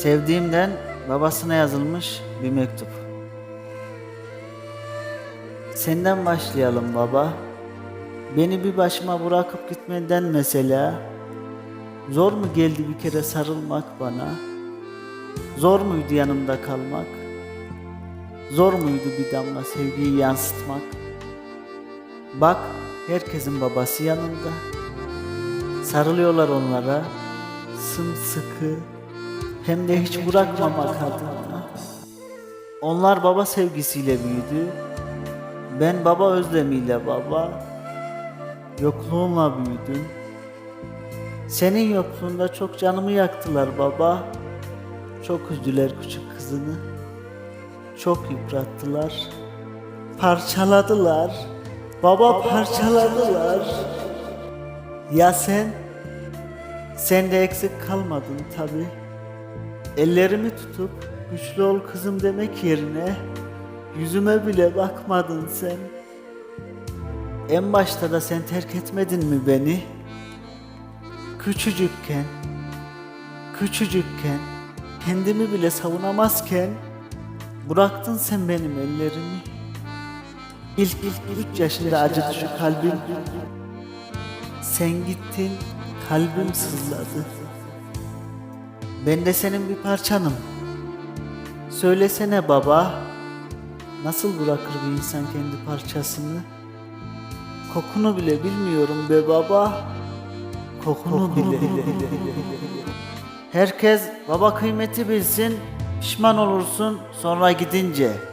Sevdiğimden babasına yazılmış bir mektup. Senden başlayalım baba. Beni bir başıma bırakıp gitmeden mesela. Zor mu geldi bir kere sarılmak bana? Zor muydu yanımda kalmak? Zor muydu bir damla sevgiyi yansıtmak? Bak herkesin babası yanında. Sarılıyorlar onlara sımsıkı hem de hiç bırakmamak adına. Onlar baba sevgisiyle büyüdü. Ben baba özlemiyle baba. Yokluğunla büyüdüm. Senin yokluğunda çok canımı yaktılar baba. Çok üzdüler küçük kızını. Çok yıprattılar. Parçaladılar. Baba parçaladılar. Ya sen? Sen de eksik kalmadın tabi. Ellerimi tutup güçlü ol kızım demek yerine yüzüme bile bakmadın sen. En başta da sen terk etmedin mi beni? Küçücükken, küçücükken, kendimi bile savunamazken bıraktın sen benim ellerimi. İlk ilk üç yaşında acıdı şu kalbim. Sen gittin, kalbim sızladı. Ben de senin bir parçanım. Söylesene baba, nasıl bırakır bir insan kendi parçasını? Kokunu bile bilmiyorum be baba. Kokunu, bile. Herkes baba kıymeti bilsin, pişman olursun sonra gidince.